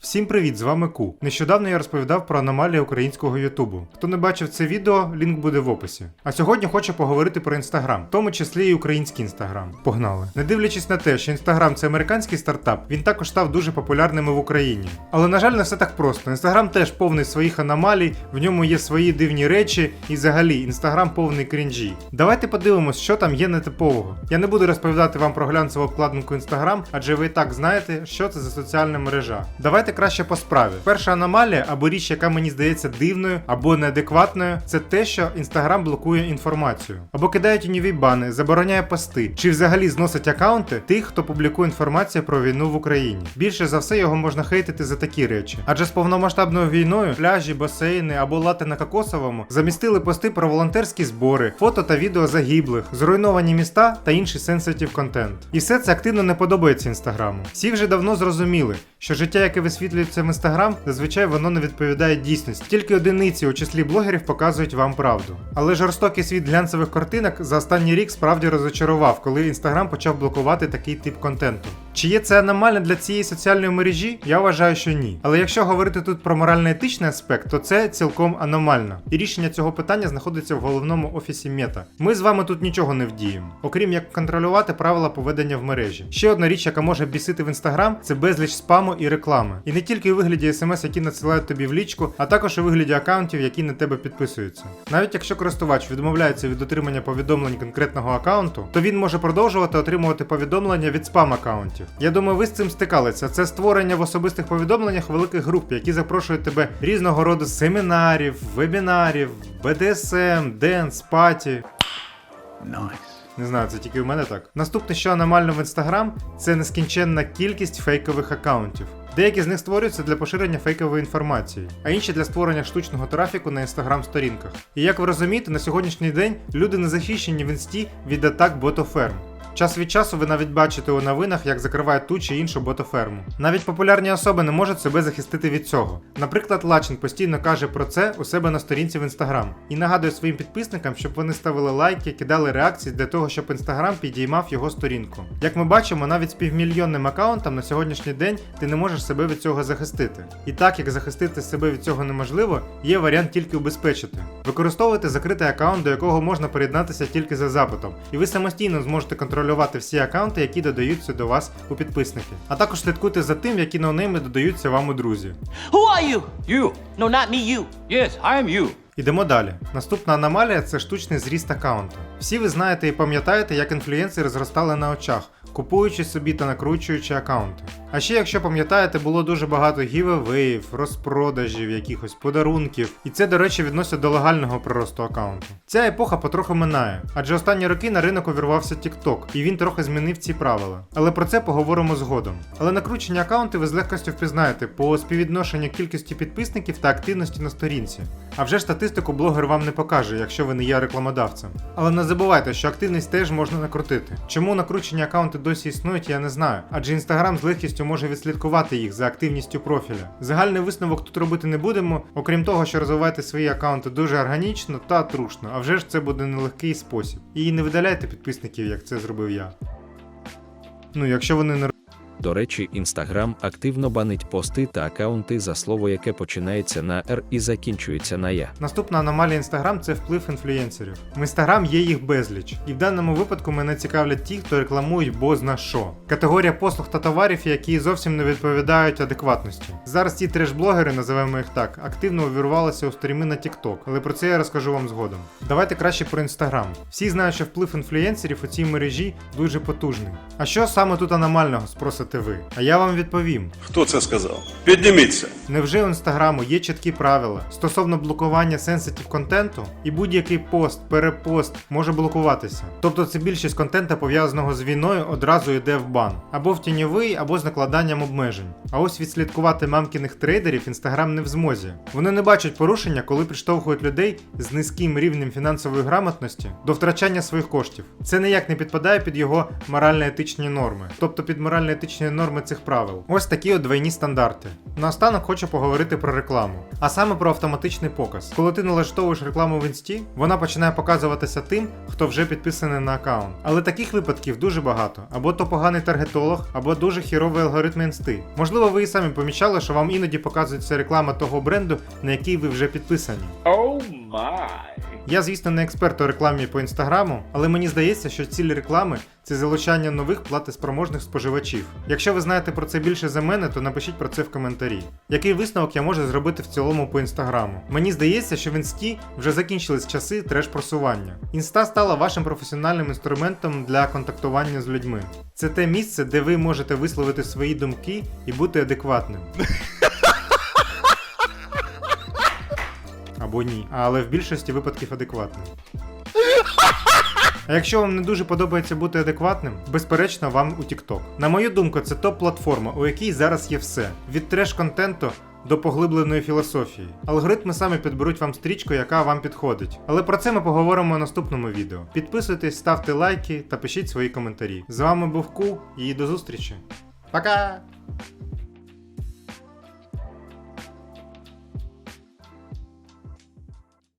Всім привіт, з вами Ку. Нещодавно я розповідав про аномалії українського Ютубу. Хто не бачив це відео, лінк буде в описі. А сьогодні хочу поговорити про інстаграм, в тому числі і український інстаграм. Погнали. Не дивлячись на те, що інстаграм це американський стартап, він також став дуже популярним в Україні. Але на жаль, не все так просто. Інстаграм теж повний своїх аномалій, в ньому є свої дивні речі, і взагалі інстаграм повний крінжі. Давайте подивимось, що там є нетипового. Я не буду розповідати вам про глянцеву обкладинку інстаграм, адже ви і так знаєте, що це за соціальна мережа. Давайте краще по справі. Перша аномалія або річ, яка мені здається дивною або неадекватною, це те, що інстаграм блокує інформацію, або кидає тіньові бани, забороняє пости, чи взагалі зносить акаунти тих, хто публікує інформацію про війну в Україні. Більше за все його можна хейтити за такі речі. Адже з повномасштабною війною пляжі, басейни або лати на кокосовому замістили пости про волонтерські збори, фото та відео загиблих, зруйновані міста та інший сенситив контент. І все це активно не подобається інстаграму. Всі вже давно зрозуміли, що життя, яке висвітлюється в інстаграм, зазвичай воно не відповідає дійсності. Тільки одиниці у числі блогерів показують вам правду. Але жорстокий світ глянцевих картинок за останній рік справді розочарував, коли інстаграм почав блокувати такий тип контенту. Чи є це аномально для цієї соціальної мережі? Я вважаю, що ні. Але якщо говорити тут про морально-етичний аспект, то це цілком аномально. І рішення цього питання знаходиться в головному офісі Мета. Ми з вами тут нічого не вдіємо, окрім як контролювати правила поведення в мережі. Ще одна річ, яка може бісити в інстаграм, це безліч спаму і реклами. І не тільки у вигляді смс, які надсилають тобі в лічку, а також у вигляді акаунтів, які на тебе підписуються. Навіть якщо користувач відмовляється від отримання повідомлень конкретного акаунту, то він може продовжувати отримувати повідомлення від спам акаунтів. Я думаю, ви з цим стикалися. Це створення в особистих повідомленнях великих груп, які запрошують тебе різного роду семінарів, вебінарів, BDSM, денс, паті. Не знаю, це тільки в мене так. Наступне, що аномально в інстаграм, це нескінченна кількість фейкових акаунтів. Деякі з них створюються для поширення фейкової інформації, а інші для створення штучного трафіку на інстаграм-сторінках. І як ви розумієте, на сьогоднішній день люди не захищені в інсті від атак ботоферм. Час від часу ви навіть бачите у новинах, як закривають ту чи іншу ботоферму. Навіть популярні особи не можуть себе захистити від цього. Наприклад, Лачин постійно каже про це у себе на сторінці в інстаграм і нагадує своїм підписникам, щоб вони ставили лайки, кидали реакції для того, щоб інстаграм підіймав його сторінку. Як ми бачимо, навіть з півмільйонним аккаунтом на сьогоднішній день ти не можеш себе від цього захистити. І так як захистити себе від цього неможливо, є варіант тільки убезпечити. Використовуйте закритий аккаунт, до якого можна приєднатися тільки за запитом, і ви самостійно зможете контролювати всі аккаунти, які додаються до вас у підписники. А також слідкуйте за тим, які ноунейми додаються вам у друзі. Who are you? You. No, not me, you. Yes, I am you. Ідемо далі. Наступна аномалія це штучний зріст аккаунту. Всі ви знаєте і пам'ятаєте, як інфлюенсери зростали на очах, купуючи собі та накручуючи аккаунти. А ще, якщо пам'ятаєте, було дуже багато гівевеїв, розпродажів, якихось подарунків, і це, до речі, відносить до легального приросту аккаунту. Ця епоха потроху минає, адже останні роки на ринок увірвався TikTok, і він трохи змінив ці правила. Але про це поговоримо згодом. Але накручені аккаунти ви з легкостю впізнаєте по співвідношенню кількості підписників та активності на сторінці. А вже статистику блогер вам не покаже, якщо ви не є рекламодавцем. Але не забувайте, що активність теж можна накрутити. Чому накручені аккаунти досі існують, я не знаю, адже інстаграм з легкістю може відслідкувати їх за активністю профіля. Загальний висновок тут робити не будемо, окрім того, що розвивайте свої аккаунти дуже органічно та трушно, а вже ж це буде нелегкий спосіб. І не видаляйте підписників, як це зробив я. Ну, якщо вони не До речі, Instagram активно банить пости та акаунти за слово, яке починається на R і закінчується на Я. Наступна аномалія Instagram – це вплив інфлюенсерів. В Instagram є їх безліч, і в даному випадку мене цікавлять ті, хто рекламують бозна що. Категорія послуг та товарів, які зовсім не відповідають адекватності. Зараз ці треш-блогери, називаємо їх так, активно увірвалися у стріми на TikTok, але про це я розкажу вам згодом. Давайте краще про Instagram. Всі знають, що вплив інфлюенсерів у цій мережі дуже потужний. А що саме тут аномального, спросите ви? А я вам відповім. Хто це сказав? Підніміться. Невже у інстаграму є чіткі правила стосовно блокування сенситив контенту, і будь-який пост, перепост може блокуватися. Тобто це більшість контента пов'язаного з війною одразу йде в бан, або в тіньовий, або з накладанням обмежень. А ось відслідкувати мамкіних трейдерів інстаграм не в змозі. Вони не бачать порушення, коли приштовхують людей з низьким рівнем фінансової грамотності до втрачання своїх коштів. Це ніяк не підпадає під його морально-етичні норми. Тобто під морально-етичні технічні норми цих правил. Ось такі от двойні стандарти. Наостанок хочу поговорити про рекламу, а саме про автоматичний показ. Коли ти налаштовуєш рекламу в інсті, вона починає показуватися тим, хто вже підписаний на аккаунт. Але таких випадків дуже багато. Або то поганий таргетолог, або дуже хіровий алгоритм інсти. Можливо, ви і самі помічали, що вам іноді показується реклама того бренду, на який ви вже підписані. Oh my. Я, звісно, не експерт у рекламі по інстаграму, але мені здається, що ціль реклами це залучання нових платоспроможних споживачів. Якщо ви знаєте про це більше за мене, то напишіть про це в коментарі. Який висновок я можу зробити в цілому по інстаграму? Мені здається, що в інсті вже закінчились часи треш-просування. Інста стала вашим професіональним інструментом для контактування з людьми. Це те місце, де ви можете висловити свої думки і бути адекватним. Або ні, але в більшості випадків адекватним. А якщо вам не дуже подобається бути адекватним, безперечно, вам у TikTok. На мою думку, це топ-платформа, у якій зараз є все: від треш-контенту до поглибленої філософії. Алгоритми самі підберуть вам стрічку, яка вам підходить. Але про це ми поговоримо у наступному відео. Підписуйтесь, ставте лайки та пишіть свої коментарі. З вами був Ку і до зустрічі. Пока!